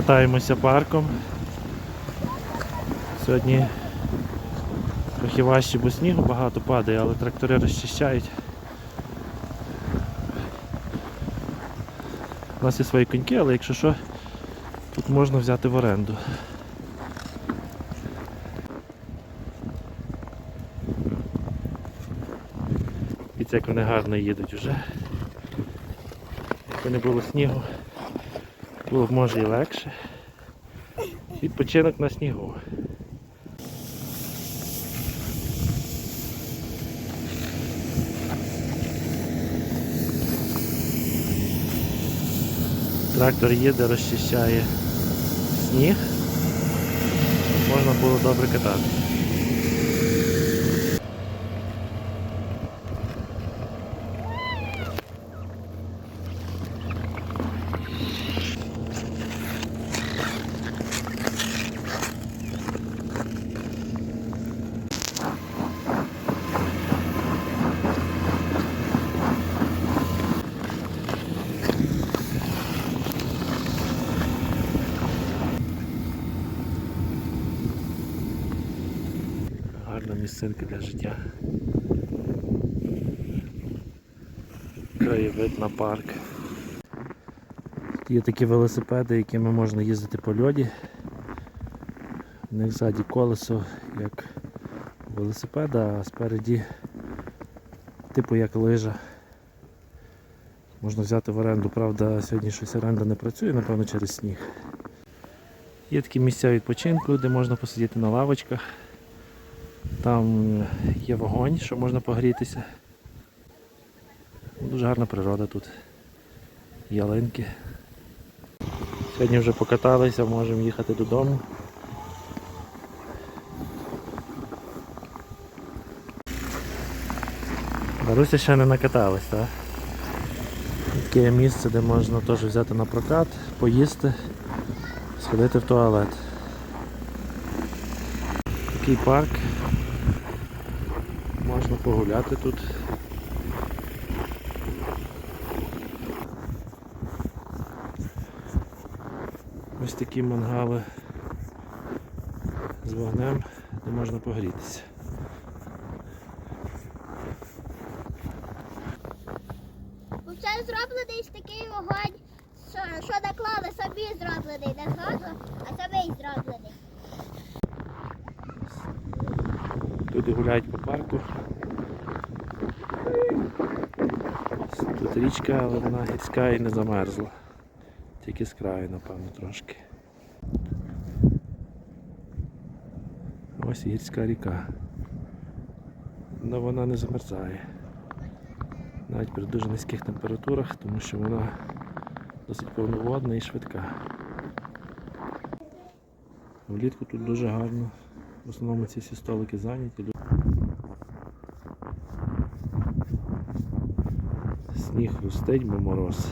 Катаємося парком. Сьогодні трохи важче, бо снігу багато падає, але трактори розчищають. У нас є свої коньки, але якщо що, тут можна взяти в оренду. І як вони гарно їдуть вже. Якби не було снігу, було б може і легше. Відпочинок на снігу. Трактор їде, розчищає сніг. Можна було добре катати. Гарна місцинка для життя. Краєвид на парк. Є такі велосипеди, якими можна їздити по льоді. У них ззаді колесо як велосипеда, а спереді типу як лижа. Можна взяти в оренду, правда, сьогодні щось оренда не працює, напевно, через сніг. Є такі місця відпочинку, де можна посидіти на лавочках. Там є вогонь, що можна погрітися. Дуже гарна природа тут. Ялинки. Сьогодні вже покаталися, можемо їхати додому. Маруся ще не накаталась, так? Таке місце, де можна теж взяти на прокат, поїсти, сходити в туалет. Такий парк. Можна погуляти тут. Ось такі мангали з вогнем, де можна погрітися. Вже зроблений такий вогонь, що, що наклали собі зроблений, не зразу, а самий зроблений. Люди гуляють по парку. Тут річка, але вона гірська і не замерзла. Тільки з краю, напевно, трошки. Ось гірська ріка. Але вона не замерзає. Навіть при дуже низьких температурах, тому що вона досить повноводна і швидка. Влітку тут дуже гарно. В основному ці всі столики зайняті. Сніг хрустить, бо мороз.